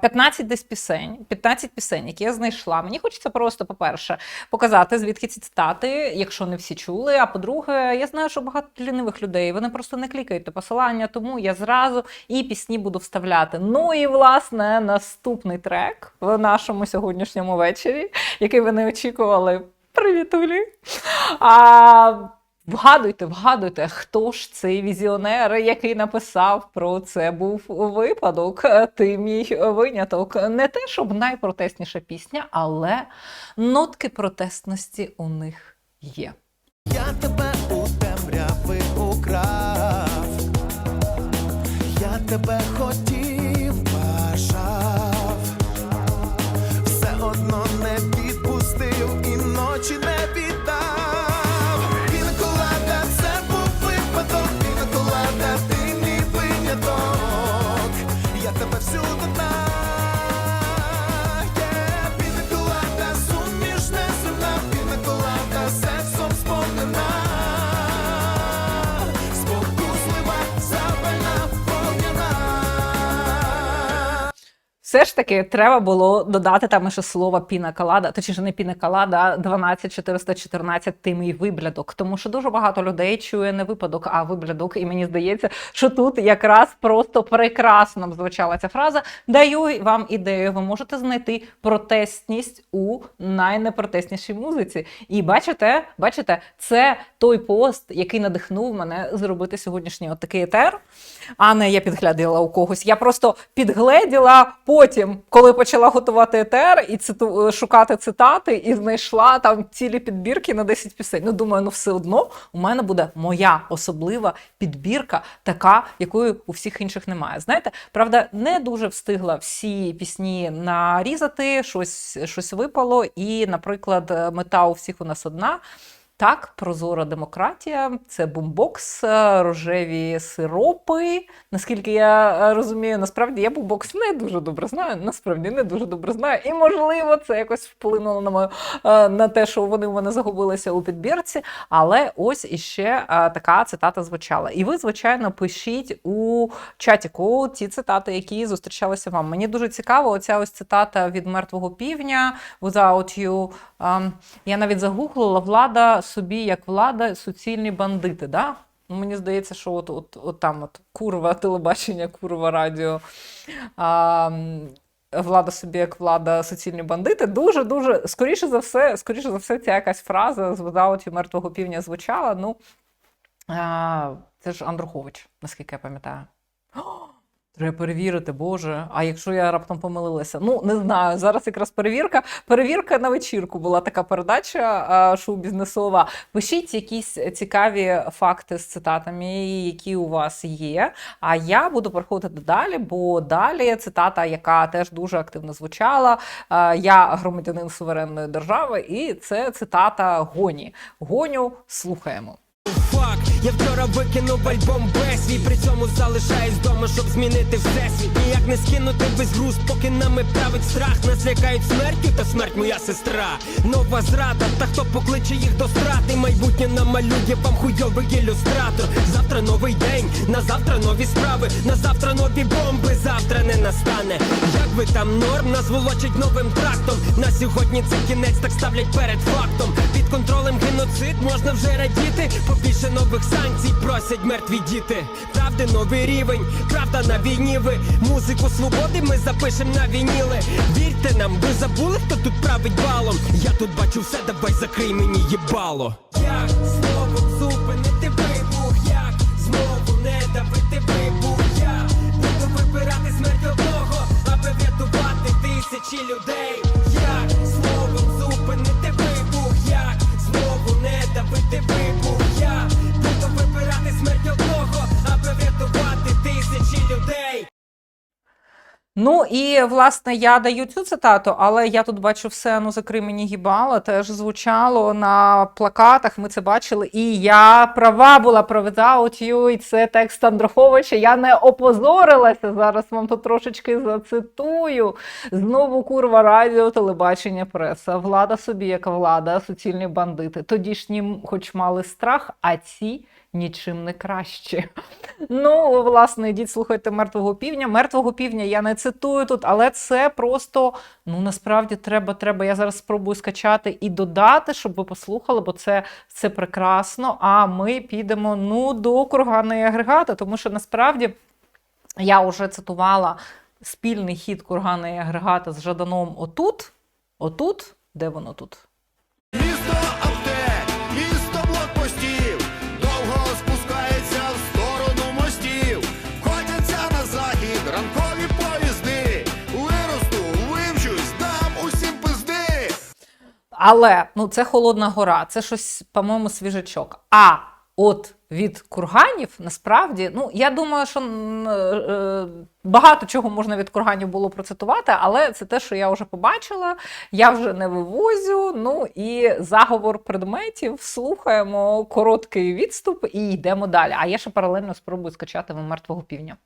15 десь пісень, 15 пісень, які я знайшла. Мені хочеться просто, по-перше, показати, звідки ці цитати, якщо не всі чули. А по-друге, я знаю, що багато лінивих людей вони просто не клікають на посилання, тому я зразу і пісні буду вставляти. Ну і власне наступний трек в нашому сьогоднішньому вечорі, який ви не очікували. Привітулі! А, Вгадуйте, вгадуйте, хто ж цей візіонер, який написав про це був випадок. Ти мій виняток. Не те, щоб найпротестніша пісня, але нотки протестності у них є. Я тебе у темряви украв, я тебе хотів, Все ж таки, треба було додати там ще слово пінакалада, точніше не пінакалада, а 12414 ти мій виблядок. Тому що дуже багато людей чує не випадок, а виблядок. І мені здається, що тут якраз просто прекрасно звучала ця фраза. Даю вам ідею, ви можете знайти протестність у найнепротестнішій музиці. І бачите, бачите, це той пост, який надихнув мене зробити сьогоднішній такий етер. А не я підгляділа у когось. Я просто підгледіла потім, коли почала готувати етер і циту, шукати цитати, і знайшла там цілі підбірки на 10 пісень. Ну, думаю, ну все одно у мене буде моя особлива підбірка, така, якої у всіх інших немає. Знаєте, правда, не дуже встигла всі пісні нарізати, щось, щось випало. І, наприклад, мета у всіх у нас одна. Так, прозора демократія, це бумбокс, е, рожеві сиропи. Наскільки я е, розумію, насправді я бумбокс не дуже добре знаю. Насправді не дуже добре знаю. І можливо, це якось вплинуло на мою е, на те, що вони в мене загубилися у підбірці. Але ось іще така цитата звучала. І ви, звичайно, пишіть у чатіку ті цитати, які зустрічалися вам. Мені дуже цікаво, оця ось цитата від мертвого півня Without you. Ем, Я навіть загуглила влада собі як влада, суцільні бандити. Да? Ну, Мені здається, що от, от, от там от курва телебачення, курва радіо. А, Влада собі як влада, суцільні бандити. Дуже дуже скоріше за все, скоріше за все, ця якась фраза з Without мертвого півня звучала. Ну а, це ж Андрухович, наскільки я пам'ятаю. Треба перевірити, Боже. А якщо я раптом помилилася? Ну, не знаю. Зараз якраз перевірка. Перевірка на вечірку була така передача шоу-бізнесова. Пишіть якісь цікаві факти з цитатами, які у вас є. А я буду переходити далі, бо далі цитата, яка теж дуже активно звучала. Я громадянин суверенної держави, і це цитата Гоні. Гоню слухаємо. Фак, я вчора викинув альбом без свій При цьому залишаюсь вдома, щоб змінити всесвіт. Ніяк не скинути без груз, поки нами править страх. Нас лякають смертю, та смерть моя сестра. Нова зрада, та хто покличе їх до страти? Майбутнє намалює вам хуйовий ілюстратор. Завтра новий день, на завтра нові справи. На завтра нові бомби, завтра не настане. Як ви там норм, нас волочать новим трактом. На сьогодні це кінець, так ставлять перед фактом. Під контролем геноцид можна вже радіти Побільше нових санкцій просять мертві діти. Правди новий рівень, правда на війні. Ви Музику свободи ми запишем на вініли. Вірте нам, ви забули, хто тут править балом? Я тут бачу все, давай закрий мені їбало. Як Ну і власне я даю цю цитату, але я тут бачу все, ну закрий мені гібало, теж звучало на плакатах. Ми це бачили. І я права була про Without You, і це текст Андруховича. Я не опозорилася. Зараз вам тут трошечки зацитую. Знову курва радіо, телебачення, преса. Влада собі, як влада, суцільні бандити. Тодішні, хоч мали страх, а ці нічим не кращі. Ну, власне, йдіть слухайте мертвого півня. Мертвого півня я не цитую тут, але це просто ну насправді треба. треба. Я зараз спробую скачати і додати, щоб ви послухали, бо це, це прекрасно. А ми підемо ну до курганої агрегата, тому що насправді я вже цитувала спільний хід курганої агрегата з Жаданом отут. Отут, де воно тут? Місто Але ну це холодна гора, це щось, по-моєму, свіжачок. А от від курганів насправді, ну я думаю, що е, багато чого можна від курганів було процитувати, але це те, що я вже побачила, я вже не вивозю. Ну і заговор предметів слухаємо короткий відступ і йдемо далі. А я ще паралельно спробую скачати вам мертвого півня.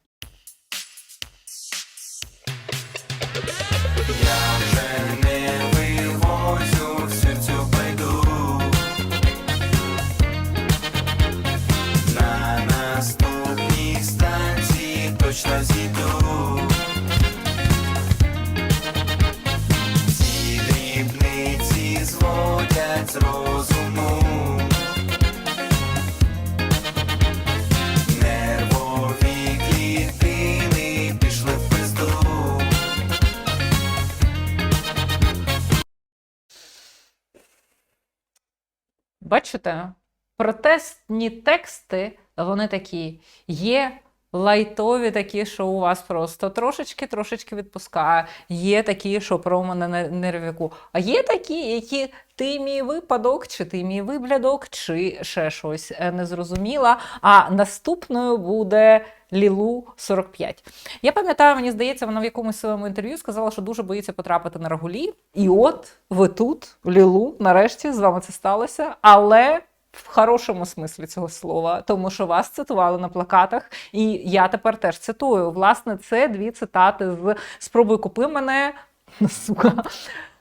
Бачите, протестні тексти, вони такі є. Лайтові такі, що у вас просто трошечки-трошечки відпускає. Є такі, що про мене на нервіку. А є такі, які ти мій випадок, чи ти мій виблядок, чи ще щось е, не зрозуміла. А наступною буде Лілу 45. Я пам'ятаю, мені здається, вона в якомусь своєму інтерв'ю сказала, що дуже боїться потрапити на Рагулі. І от ви тут, в Лілу, нарешті з вами це сталося. Але в хорошому смислі цього слова, тому що вас цитували на плакатах, і я тепер теж цитую. Власне, це дві цитати з спробуй купи мене. Сука.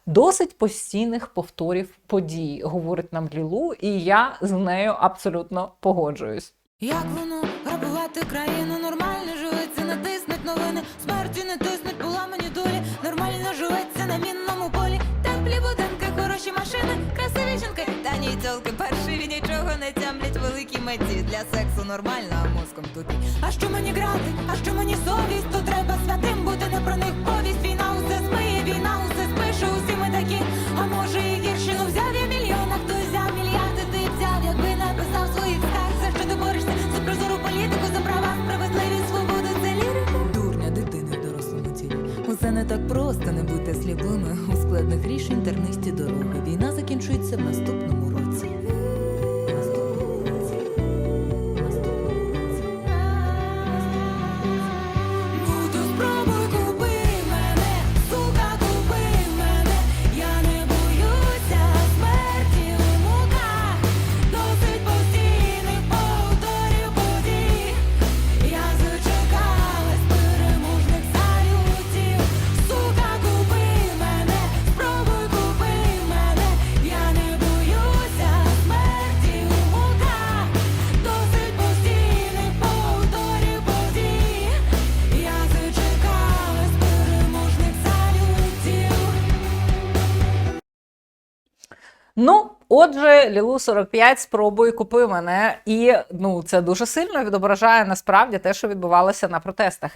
Досить постійних повторів подій, говорить нам Лілу, і я з нею абсолютно погоджуюсь. Як воно грабувати країну? Нічого не тямлять великі меті. Для сексу нормально, а мозком тупі. А що мені грати? А що мені совість? То треба святим бути не про них повість. Війна Ну, отже, Лілу 45 спробуй купи мене. І ну, це дуже сильно відображає насправді те, що відбувалося на протестах.